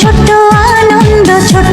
ছোট্ট আনন্দ ছোট্ট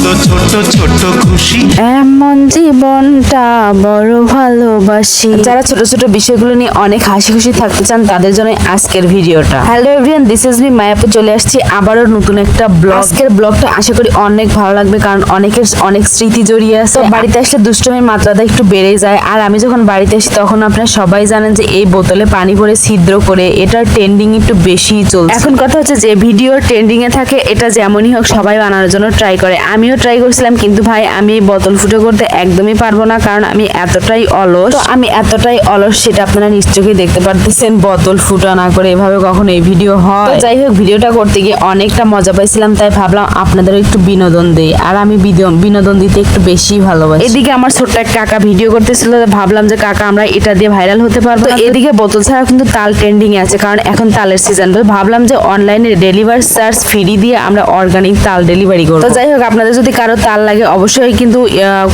আনন্দ ছোট্ট ছোট্ট খুশি। এমন জীবনটা বড় ভালোবাসি। যারা ছোট ছোট বিষয়গুলো নিয়ে অনেক হাসি খুশি থাকতে চান তাদের জন্য আজকের ভিডিওটা। Hello everyone this is me Mayapu চলে আসছি আবারও নতুন একটা ব্লগ। আজকের ব্লগটা আশা করি অনেক ভালো লাগবে কারণ অনেকের অনেক স্মৃতি জড়িয়ে আছে। বাড়িতে আসলে দুষ্টমির মাত্রাটা একটু বেড়ে যায় আর আমি যখন বাড়িতে আসি তখন আপনারা সবাই জানেন যে এই বোতলে পানি ভরে ছিদ্র করে এটার ট্রেন্ডিং একটু বেশি চলছে। এখন কথা হচ্ছে যে ভিডিও ট্রেন্ডিং এ থাকে এটা যেমনই হোক সবাই বানানোর জন্য ট্রাই করে। আমিও ট্রাই করছিলাম কিন্তু ভাই আমি বোতল ফুটো করতে একদমই পারব না কারণ আমি এতটাই অলস। আমি এতটাই অলস সেটা আপনারা নিশ্চয়ই দেখতে পারতেছেন বোতল ফুটো না করে এভাবে কখনো এই ভিডিও হয়? যাই হোক ভিডিওটা করতে গিয়ে অনেকটা মজা পাইছিলাম তাই ভাবলাম আপনাদের একটু বিনোদন দেই আর আমি বিনোদন দিতে একটু বেশি ভালোবাসি। এদিকে আমার ছোট্ট এক কাকা ভিডিও করতেছিল ভাবলাম যে কাকা আমরা এটা দিয়ে ভাইরাল হতে পারব এদিকে বোতল ছাড়া কিন্তু তাল ট্রেন্ডিং আছে কারণ এখন তালের সিজন ভাবলাম যে অনলাইনে ডেলিভারি চার্জ ফ্রি দিয়ে আমরা অর্গানিক তাল ডেলিভারি করব। তো যাই হোক আপনাদের যদি কারও তাল লাগে অবশ্যই কিন্তু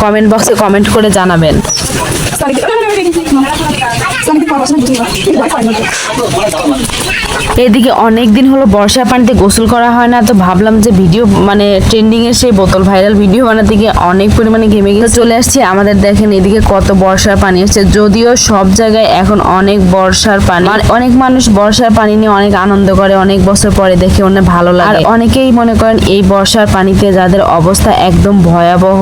কমেন্ট বক্সে কমেন্ট করে জানাবেন এদিকে অনেক দিন হলো বর্ষার পানিতে গোসল করা হয় না, তো ভাবলাম যে ভিডিও মানে ট্রেন্ডিং এর সেই বোতল ভাইরাল ভিডিও বানাতে গিয়ে অনেক পরিমাণে ঘেমে গিয়ে চলে আসছে, আমাদের দেখেন এদিকে কত বর্ষার পানি আসছে যদিও সব জায়গায় এখন অনেক বর্ষার পানি। অনেক মানুষ বর্ষার পানি নিয়ে অনেক আনন্দ করে, অনেক বছর পরে দেখে অনেক ভালো লাগে। আর অনেকেই মনে করেন এই বর্ষার পানিতে যাদের অবস্থা একদম ভয়াবহ,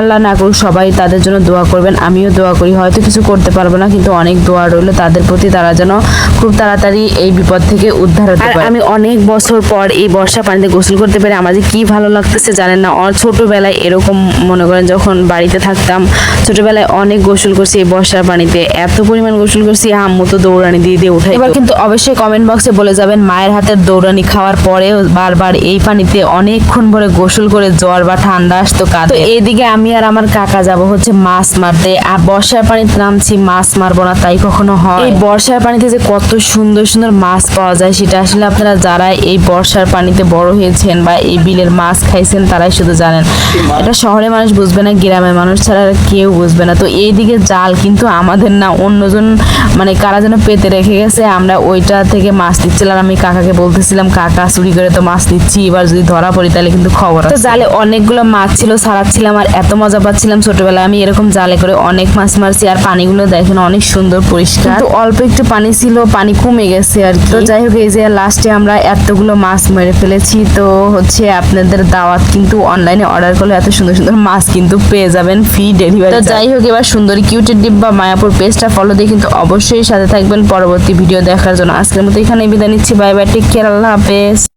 আল্লাহ না করুক সবাই তাদের জন্য দোয়া করবেন। আমিও দোয়া করি, হয়তো কিছু করতে পারব না, কিন্তু অনেক দোয়া রইল তাদের প্রতি তারা যেন খুব তাড়াতাড়ি এই বিপদ থেকে উদ্ধার হতে পারে। আমি অনেক বছর পর এই বর্ষা পানিতে গোসল করতে পেরে আমার যে কি ভালো লাগতেছে জানেন না? ছোটবেলায় এরকম মনে করেন যখন বাড়িতে থাকতাম ছোটোবেলায় অনেক গোসল করছি এই বর্ষার পানিতে। এত পরিমাণ গোসল করছি আম্মু তো দৌড়ানি দিয়ে দিয়ে উঠাই এবার কিন্তু অবশ্যই কমেন্ট বক্সে বলে যাবেন মায়ের হাতের দৌড়ানি খাওয়ার পরেও বারবার এই পানিতে অনেকক্ষণ ভরে গোসল করে জ্বর বা ঠান্ডা আসতো কাঁদে এইদিকে আমি আর আমার কাকা যাব হচ্ছে মাছ মারতে। আর বর্ষার পানিতে নামছি মাছ মারবো না তাই কখনো হয়। এই বর্ষার পানিতে যে কত সুন্দর সুন্দর মাছ পাওয়া যায়, সেটা আসলে আপনারা যারা এই বর্ষার পানিতে বড় হয়েছেন বা এই বিলের মাছ খাইছেন, তারাই শুধু জানেন। এটা শহরে মানুষ বুঝবে না, গ্রামের মানুষ ছাড়া কেউ বুঝবে না। তো এইদিকে জাল কিন্তু আমাদের না, অন্যজন মানে কারা যেন পেতে রেখে গেছে, আমরা ওইটা থেকে মাছ নিচ্ছিলাম। আমি কাকাকে বলতেছিলাম, কাকা, চুরি করে তো মাছ নিচ্ছি, এবার যদি ধরা পড়ি তাহলে কিন্তু খবর তো জালে অনেকগুলো মাছ ছিল সারাচ্ছিলাম আর এত মজা পাচ্ছিলাম ছোটবেলায়। আমি এরকম জালে করে অনেক মাছ মারছি, আর পানিগুলো দেখেন অনেক সুন্দর পরিষ্কার। তো অল্প একটু পানি ছিল পানি কমে গেছে আর কি। তো যাই হোক এই যে লাস্টে আমরা এতগুলো মাছ মেরে ফেলেছি তো হচ্ছে আপনাদের দাওয়াত কিন্তু অনলাইনে অর্ডার করলে এত সুন্দর সুন্দর মাছ কিন্তু পেয়ে যাবেন ফ্রি ডেলিভারি তো যাই হোক এবার সুন্দর কিউটের ডিব্বা মায়াপুর পেজটা ফলো দিয়ে কিন্তু অবশ্যই সাথে থাকবেন পরবর্তী ভিডিও দেখার জন্য। আজকের মতো এখানে বিদায় নিচ্ছি। বাই বাই টেক কেয়ার আল্লাহ হাফেজ।